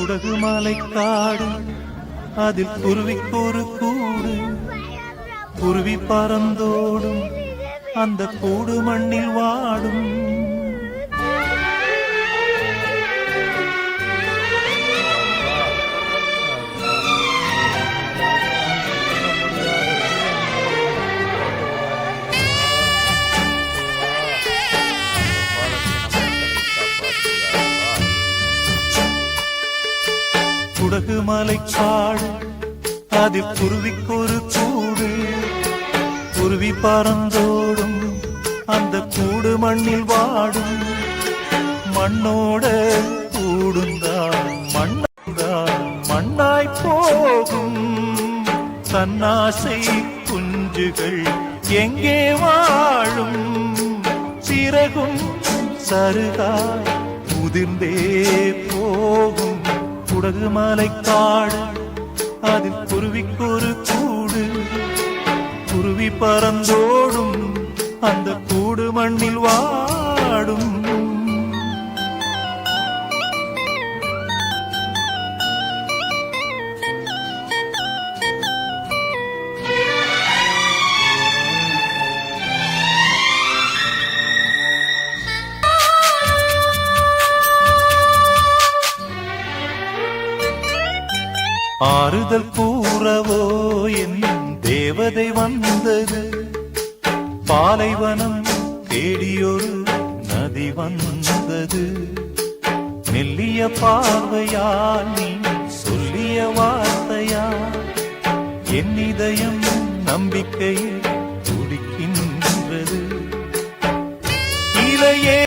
உடகு மாலை காடு அதில் குருவிக்கொரு கூடு. குருவி பறந்தோடும் அந்த கூடு மண்ணில் வாடும். குடகு மலை காடு அதில் குருவிக்கொரு கூடு. குருவி பறந்தோடும் அந்த கூடு மண்ணில் வாடும். மண்ணோட கூடுந்தான் மண்ணாய் மண்ணாய் போகும். தன்னாசை குஞ்சுகள் எங்கே வாழும்? சிறகும் சருகாய் உதிர்ந்தே போகும். குடகு மலை காடு அதில் குருவிக்கொரு கூடு. குருவி பறந்தோடும் அந்த கூடு மண்ணில் வாடும். ஆறுதல் கூறவோ என் தேவதை வந்தது. பாலைவனம் தேடியொரு நதி வந்தது. மெல்லிய பார்வையால் நீ சொல்லிய வார்த்தையா என் இதயம் நம்பிக்கையில்